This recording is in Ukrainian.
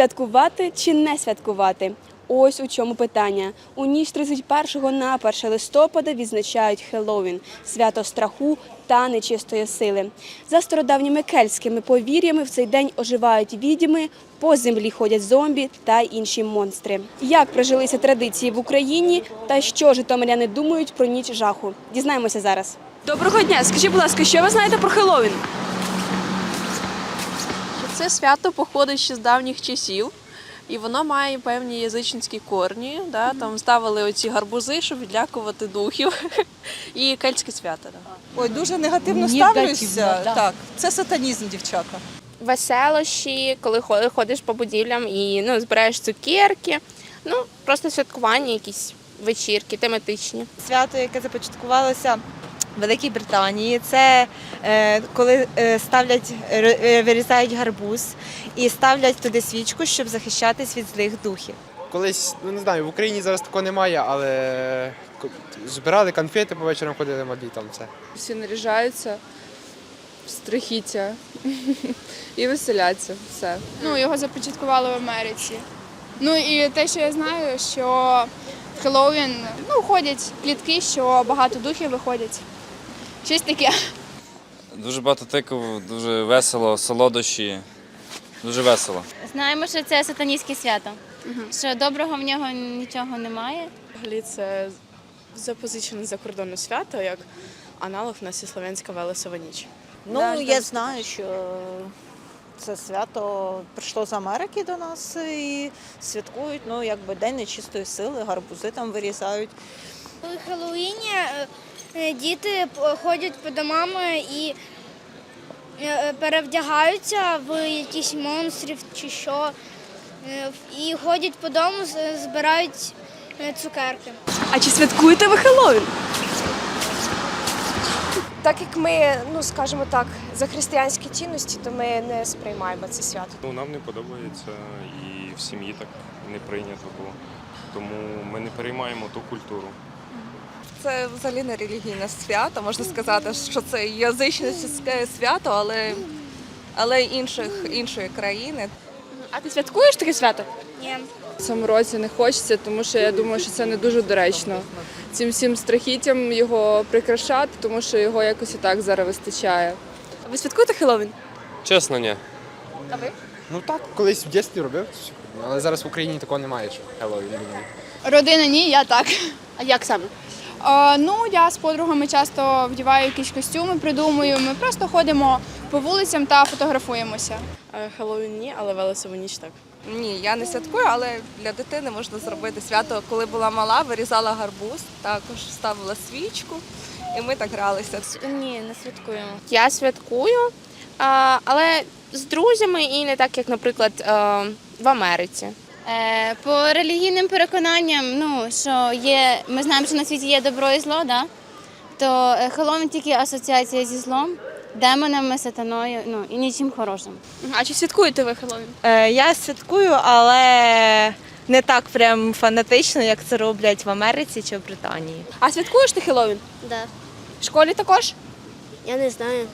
Святкувати чи не святкувати? Ось у чому питання. У ніч 31 на 1 листопада відзначають Хеллоуін – свято страху та нечистої сили. За стародавніми кельтськими повір'ями в цей день оживають відьми, по землі ходять зомбі та інші монстри. Як прижилися традиції в Україні та що житомиряни думають про ніч жаху? Дізнаємося зараз. Доброго дня! Скажіть, будь ласка, що ви знаєте про Хеллоуін? Це свято походить ще з давніх часів, і воно має певні язичницькі корні. Да? Там ставили оці гарбузи, щоб відлякувати духів. І кельтське свято. Да. Ой, дуже негативно Негативно, ставлюся. да. Так, це сатанізм, дівчата. веселощі, коли хо- ходиш по будівлям і ну, збираєш цукерки. Ну, просто святкування, якісь вечірки тематичні. свято, яке започаткувалося Великій Британії. Це е, коли е, ставлять, е, вирізають гарбуз і ставлять туди свічку, щоб захищатись від злих духів. Колись, ну не знаю, в Україні зараз такого немає, але збирали конфети по вечорам ходили малі там це. всі наряжаються страхіття і веселяться. Все. Ну, його започаткували в Америці. Ну і те, що я знаю, що Хеллоуін ну, ходять плітки, що багато духів виходять. Щось таке. Дуже багато тиків, дуже весело, солодощі. Дуже весело. Знаємо, що це сатаністське свято. Що доброго в нього нічого немає. Взагалі це запозичене закордонне свято, як аналог в нас і Слов'янська Велесова ніч. Ну, я знаю, що це свято прийшло з Америки до нас і святкують, ну, якби День нечистої сили, гарбузи там вирізають. У Хеллоуіні е, діти ходять по домам і е, перевдягаються в якісь монстрів чи що. Е, І ходять по дому, збирають е, цукерки. А чи святкуєте ви Хеллоуін? Так як ми, ну скажімо так, за християнські цінності, то ми не сприймаємо це свято. Ну, нам не подобається і в сім'ї так не прийнято було. Тому ми не переймаємо ту культуру. Це взагалі не релігійне свято. Можна сказати, що це язичницьке свято, але, але інших, іншої країни. А ти святкуєш таке свято? Ні. В цьому році не хочеться, тому що я думаю, що це не дуже доречно. Цим всім страхіттям його прикрашати, тому що його якось і так зараз вистачає. Ви святкуєте Хеллоуін? Чесно, ні. А ви? Ну так, колись в дитинстві робив, але зараз в Україні такого немає, що Хеллоуін. Родина ні, я так. А як саме? Е, ну, я з подругами часто вдіваю якісь костюми, придумую. Ми просто ходимо по вулицям та фотографуємося. Е, Хеллоуін ні, але Велесова ніч так. Ні, я не святкую, але для дитини можна зробити свято. Коли була мала, вирізала гарбуз, також ставила свічку, і ми так гралися. Ні, не святкуємо. Я святкую, але з друзями і не так, як, наприклад, е, в Америці. Е, по релігійним переконанням, ну що є, ми знаємо, що на світі є добро і зло, да? то е, Хеллоуін тільки асоціація зі злом, демонами, сатаною, ну і нічим хорошим. А чи святкуєте ви Хеллоуін? Е, я святкую, але не так прям фанатично, як це роблять в Америці чи в Британії. А святкуєш ти Хеллоуін? Да. В школі також? Я не знаю.